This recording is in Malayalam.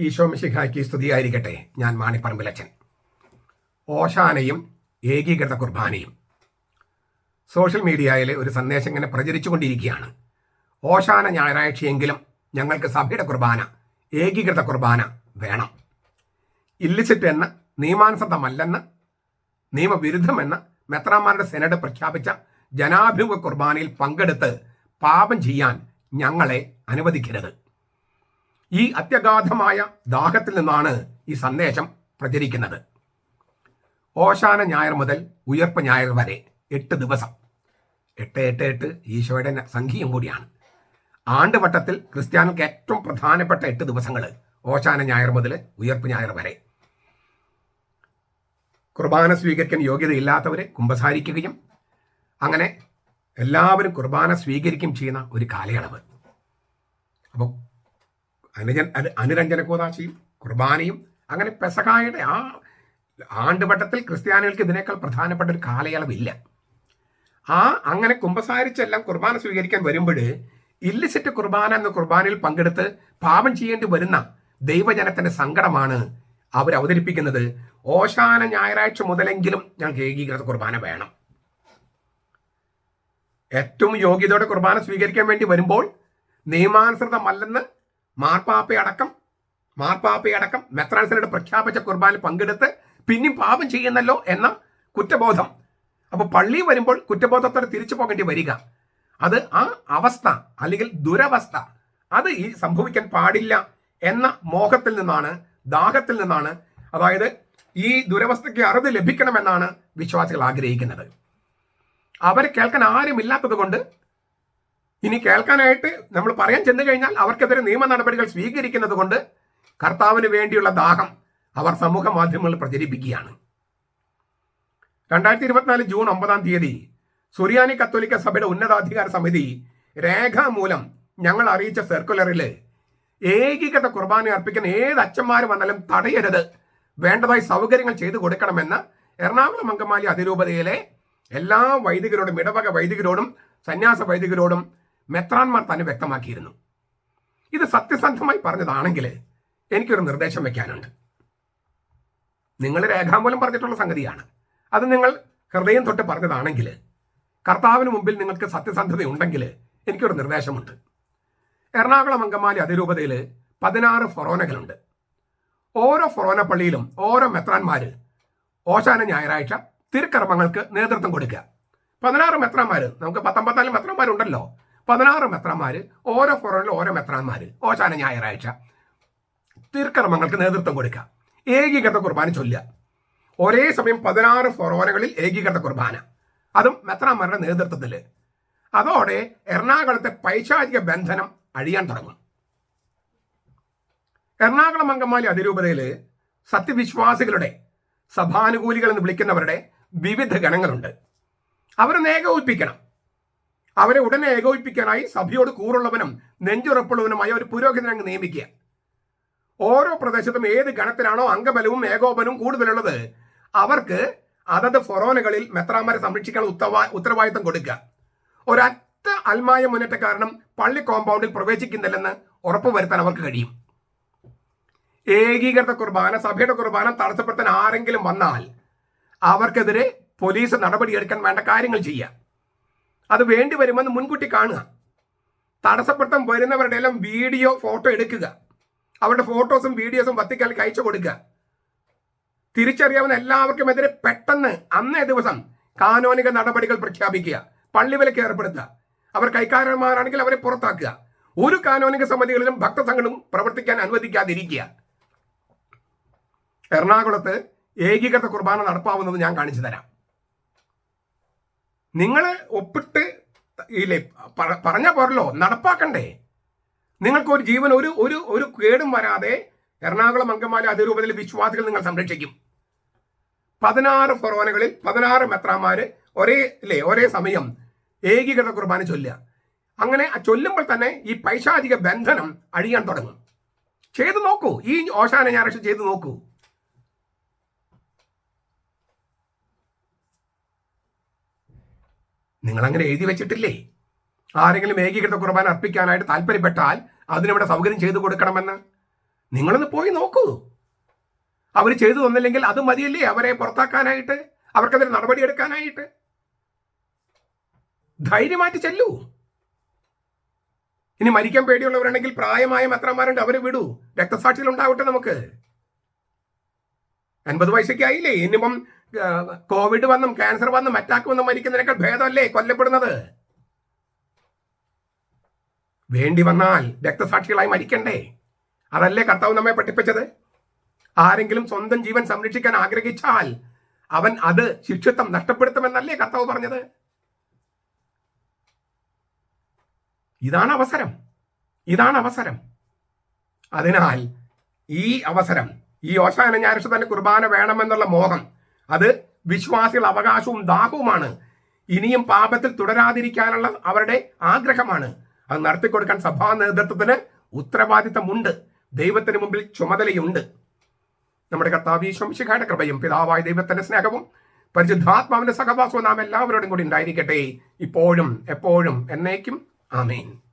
ഈശോ മിശിഹായ്ക്ക് സ്തുതിയായിരിക്കട്ടെ. ഞാൻ മാണിപ്പറമ്പിലച്ചൻ ഓശാനയും ഏകീകൃത കുർബാനയും. സോഷ്യൽ മീഡിയയിൽ ഒരു സന്ദേശം ഇങ്ങനെ പ്രചരിച്ചുകൊണ്ടിരിക്കുകയാണ്. ഓശാന ഞായറാഴ്ചയെങ്കിലും ഞങ്ങൾക്ക് സഭയുടെ കുർബാന ഏകീകൃത കുർബാന വേണം. ഇല്ലിസിറ്റ് എന്ന് നിയമാനുസൃതമല്ലെന്ന് നിയമവിരുദ്ധമെന്ന് മെത്രാമാരുടെ സെനഡ് പ്രഖ്യാപിച്ച ജനാഭിമുഖ കുർബാനയിൽ പങ്കെടുത്ത് പാപം ചെയ്യാൻ ഞങ്ങളെ അനുവദിക്കരുത്. ഈ അത്യഗാധമായ ദാഹത്തിൽ നിന്നാണ് ഈ സന്ദേശം പ്രചരിക്കുന്നത്. ഓശാന ഞായർ മുതൽ ഉയർപ്പ് ഞായർ വരെ എട്ട് ദിവസം. എട്ട് എട്ട് എട്ട് ഈശോയുടെ സംഖ്യയും കൂടിയാണ്. ആണ്ടുവട്ടത്തിൽ ക്രിസ്ത്യാനിക്ക് ഏറ്റവും പ്രധാനപ്പെട്ട എട്ട് ദിവസങ്ങൾ ഓശാന ഞായർ മുതൽ ഉയർപ്പ് ഞായർ വരെ. കുർബാന സ്വീകരിക്കാൻ യോഗ്യതയില്ലാത്തവരെ കുമ്പസാരിക്കുകയും അങ്ങനെ എല്ലാവരും കുർബാന സ്വീകരിക്കുകയും ചെയ്യുന്ന ഒരു കാലയളവ്. അനുജൻ അനു അനുരഞ്ജന കൂതാശിയും കുർബാനയും അങ്ങനെ പെസകായുടെ ആ ആണ്ടുവട്ടത്തിൽ ക്രിസ്ത്യാനികൾക്ക് ഇതിനേക്കാൾ പ്രധാനപ്പെട്ട ഒരു കാലയളവില്ല. ആ അങ്ങനെ കുമ്പസാരിച്ചെല്ലാം കുർബാന സ്വീകരിക്കാൻ വരുമ്പോൾ ഇല്ലിസിറ്റ് കുർബാന എന്ന കുർബാനയിൽ പങ്കെടുത്ത് പാപം ചെയ്യേണ്ടി വരുന്ന ദൈവജനത്തിന്റെ സങ്കടമാണ് അവർ അവതരിപ്പിക്കുന്നത്. ഓശാന ഞായറാഴ്ച മുതലെങ്കിലും ഞങ്ങൾക്ക് ഏകീകൃത കുർബാന വേണം. ഏറ്റവും യോഗ്യതയോടെ കുർബാന സ്വീകരിക്കാൻ വേണ്ടി വരുമ്പോൾ നിയമാനുസൃതമല്ലെന്ന് മാർപ്പാപ്പയടക്കം മാർപ്പാപ്പയടക്കം മെത്രാൻസിനോട് പ്രഖ്യാപിച്ച കുർബാനിൽ പങ്കെടുത്ത് പിന്നെയും പാപം ചെയ്യുന്നല്ലോ എന്ന കുറ്റബോധം. അപ്പോൾ പള്ളി വരുമ്പോൾ കുറ്റബോധത്തോടെ തിരിച്ചു പോകേണ്ടി വരിക. അത് ആ അവസ്ഥ അല്ലെങ്കിൽ ദുരവസ്ഥ അത് ഈ സംഭവിക്കാൻ പാടില്ല എന്ന മോഹത്തിൽ നിന്നാണ് ദാഹത്തിൽ നിന്നാണ് അതായത് ഈ ദുരവസ്ഥയ്ക്ക് അറുതി ലഭിക്കണമെന്നാണ് വിശ്വാസികൾ ആഗ്രഹിക്കുന്നത്. അവരെ കേൾക്കാൻ ആരുമില്ലാത്തത് കൊണ്ട് ഇനി കേൾക്കാനായിട്ട് നമ്മൾ പറയാൻ ചെന്നു കഴിഞ്ഞാൽ അവർക്കെതിരെ നിയമ നടപടികൾ സ്വീകരിക്കുന്നത് കൊണ്ട് കർത്താവിന് വേണ്ടിയുള്ള ദാഹം അവർ സമൂഹ മാധ്യമങ്ങളിൽ പ്രചരിപ്പിക്കുകയാണ്. രണ്ടായിരത്തി ഇരുപത്തിനാല് ജൂൺ ഒമ്പതാം തീയതി സുറിയാനി കത്തോലിക്ക സഭയുടെ ഉന്നതാധികാര സമിതി രേഖാമൂലം ഞങ്ങൾ അറിയിച്ച സർക്കുലറിൽ ഏകീകൃത കുർബാന അർപ്പിക്കുന്ന ഏത് അച്ഛന്മാർ വന്നാലും തടയരുത് വേണ്ടതായി സൗകര്യങ്ങൾ ചെയ്തു കൊടുക്കണമെന്ന് എറണാകുളം അങ്കമാലി അതിരൂപതയിലെ എല്ലാ വൈദികരോടും ഇടവക വൈദികരോടും സന്യാസ വൈദികരോടും മെത്രാൻമാർ തന്നെ വ്യക്തമാക്കിയിരുന്നു. ഇത് സത്യസന്ധമായി പറഞ്ഞതാണെങ്കിൽ എനിക്കൊരു നിർദ്ദേശം വെക്കാനുണ്ട്. നിങ്ങൾ രേഖാമൂലം പറഞ്ഞിട്ടുള്ള സംഗതിയാണ്. അത് നിങ്ങൾ ഹൃദയം തൊട്ട് പറഞ്ഞതാണെങ്കിൽ കർത്താവിന് മുമ്പിൽ നിങ്ങൾക്ക് സത്യസന്ധത ഉണ്ടെങ്കിൽ എനിക്കൊരു നിർദ്ദേശമുണ്ട്. എറണാകുളം അങ്കമാലി അതിരൂപതയിൽ പതിനാറ് ഫൊറോനകളുണ്ട്. ഓരോ ഫൊറോന പള്ളിയിലും ഓരോ മെത്രാന്മാർ ഓശാന ഞായറാഴ്ച തിരുക്കർമ്മങ്ങൾക്ക് നേതൃത്വം കൊടുക്കുക. പതിനാറ് മെത്രാന്മാർ നമുക്ക് പത്തൊമ്പത്തിനാല് മെത്രാന്മാരുണ്ടല്ലോ പതിനാറ് മെത്രാന്മാർ ഓരോ ഫൊറോനിലും ഓരോ മെത്രാന്മാർ ഓശാന ഞായറാഴ്ച. തിരുക്കർമ്മങ്ങൾക്ക് നേതൃത്വം കൊടുക്കുക. ഏകീകൃത കുർബാന ചൊല്ലുക. ഒരേ സമയം പതിനാറ് ഫൊറോനകളിൽ ഏകീകൃത കുർബാന. അതും മെത്രാന്മാരുടെ നേതൃത്വത്തിൽ. അതോടെ എറണാകുളത്തെ പൈശാചിക ബന്ധനം അഴിയാൻ തുടങ്ങും. എറണാകുളം അങ്കമാലി അതിരൂപതയിൽ സത്യവിശ്വാസികളുടെ സഭാനുകൂലികൾ എന്ന് വിളിക്കുന്നവരുടെ വിവിധ ഗണങ്ങളുണ്ട്. അവരെ ഏകോപിപ്പിക്കണം അവരെ ഉടനെ ഏകോപിപ്പിക്കാനായി സഭയോട് കൂറുള്ളവനും നെഞ്ചുറപ്പുള്ളവനുമായ ഒരു പുരോഹിതനെ അങ്ങ് നിയമിക്കുക. ഓരോ പ്രദേശത്തും ഏത് ഗണത്തിലാണോ അംഗബലവും ഏകോപനവും കൂടുതലുള്ളത് അവർക്ക് അതത് ഫൊറോനുകളിൽ മെത്രാമാരെ സംരക്ഷിക്കാൻ ഉത്തവാ ഉത്തരവാദിത്തം കൊടുക്കുക. ഒരൊറ്റ അൽമായ മുന്നേറ്റ കാരണം പള്ളി കോമ്പൗണ്ടിൽ പ്രവേശിക്കുന്നില്ലെന്ന് ഉറപ്പുവരുത്താൻ അവർക്ക് കഴിയും. ഏകീകൃത കുർബാന സഭയുടെ കുർബാന തടസ്സപ്പെടുത്താൻ ആരെങ്കിലും വന്നാൽ അവർക്കെതിരെ പോലീസ് നടപടിയെടുക്കാൻ വേണ്ട കാര്യങ്ങൾ ചെയ്യുക. അത് വേണ്ടി വരുമെന്ന് മുൻകൂട്ടി കാണുക. തടസ്സപ്പെട്ടം വരുന്നവരുടെ എല്ലാം വീഡിയോ ഫോട്ടോ എടുക്കുക. അവരുടെ ഫോട്ടോസും വീഡിയോസും വത്തിക്കാലേക്ക് അയച്ചു കൊടുക്കുക. തിരിച്ചറിയാവുന്ന എല്ലാവർക്കും എതിരെ പെട്ടെന്ന് അന്നേ ദിവസം കാനോനിക നടപടികൾ പ്രഖ്യാപിക്കുക. പള്ളിവിലക്ക് ഏർപ്പെടുത്തുക. അവർ കൈക്കാരന്മാരാണെങ്കിൽ അവരെ പുറത്താക്കുക. ഒരു കാനോനിക സമിതികളിലും ഭക്തസംഘങ്ങളും പ്രവർത്തിക്കാൻ അനുവദിക്കാതിരിക്കുക. എറണാകുളത്ത് ഏകീകൃത കുർബാന നടപ്പാവുന്നത് ഞാൻ കാണിച്ചു തരാം. നിങ്ങൾ ഒപ്പിട്ട് ഇല്ലേ പറഞ്ഞാൽ പറഞ്ഞ പോരല്ലോ നടപ്പാക്കണ്ടേ. നിങ്ങൾക്ക് ഒരു ജീവൻ ഒരു ഒരു ഒരു കേടും വരാതെ എറണാകുളം അങ്കമാലി അതിരൂപതയിലെ വിശ്വാസികൾ നിങ്ങൾ സംരക്ഷിക്കും. പതിനാറ് ഫൊറോനകളിൽ പതിനാറ് മെത്രാമാര് ഒരേ അല്ലേ ഒരേ സമയം ഏകീകൃത കുർബാന ചൊല്ലുക. അങ്ങനെ ചൊല്ലുമ്പോൾ തന്നെ ഈ പൈശാചിക ബന്ധനം അഴിയാൻ തുടങ്ങും. ചെയ്തു നോക്കൂ. ഈ ഓശാന ഞായറാഴ്ച ചെയ്തു നോക്കൂ. നിങ്ങൾ അങ്ങനെ എഴുതി വെച്ചിട്ടില്ലേ? ആരെങ്കിലും ഏകീകൃത കുർബാന അർപ്പിക്കാനായിട്ട് താല്പര്യപ്പെട്ടാൽ അതിനിവിടെ സൗകര്യം ചെയ്തു കൊടുക്കണമെന്ന്. നിങ്ങളൊന്ന് പോയി നോക്കൂ. അവർ ചെയ്തു തന്നില്ലെങ്കിൽ അത് മതിയല്ലേ അവരെ പുറത്താക്കാനായിട്ട്? അവർക്കെതിരെ നടപടിയെടുക്കാനായിട്ട് ധൈര്യമായിട്ട് ചെല്ലൂ. ഇനി മരിക്കാൻ പേടിയുള്ളവരാണെങ്കിൽ പ്രായമായ മെത്രന്മാരുണ്ട് അവരെ വിടൂ. രക്തസാക്ഷികൾ ഉണ്ടാവട്ടെ നമുക്ക്. അൻപത് വയസ്സൊക്കെ ആയില്ലേ? ഇനിയിപ്പം കോവിഡ് വന്നും ക്യാൻസർ വന്നും അറ്റാക്ക് വന്നും മരിക്കുന്നതിനേക്കാൾ ഭേദമല്ലേ കൊല്ലപ്പെടുന്നത്? വേണ്ടി വന്നാൽ രക്തസാക്ഷികളായി മരിക്കണ്ടേ? അതല്ലേ കർത്താവ് നമ്മെ പഠിപ്പിച്ചത്? ആരെങ്കിലും സ്വന്തം ജീവൻ സംരക്ഷിക്കാൻ ആഗ്രഹിച്ചാൽ അവൻ അത് ശിക്ഷത്വം നഷ്ടപ്പെടുത്തുമെന്നല്ലേ കർത്താവ് പറഞ്ഞത്? ഇതാണ് അവസരം. ഇതാണ് അവസരം. അതിനാൽ ഈ അവസരം ഈ ഓശാന ഞായറാഴ്ച തന്നെ കുർബാന വേണമെന്നുള്ള മോഹം അത് വിശ്വാസികൾ അവകാശവും ദാഹവുമാണ്. ഇനിയും പാപത്തിൽ തുടരാതിരിക്കാനുള്ള അവരുടെ ആഗ്രഹമാണ്. അത് നടത്തിക്കൊടുക്കാൻ സഭാ നേതൃത്വത്തിന് ഉത്തരവാദിത്തമുണ്ട്. ദൈവത്തിന് മുമ്പിൽ ചുമതലയുണ്ട്. നമ്മുടെ കർത്താവ് ശംശിഖയുടെ കൃപയും പിതാവായ ദൈവത്തിന്റെ സ്നേഹവും പരിശുദ്ധാത്മാവിന്റെ സഹവാസവും നാം എല്ലാവരോടും കൂടി ഉണ്ടായിരിക്കട്ടെ. ഇപ്പോഴും എപ്പോഴും എന്നേക്കും. ആമേൻ.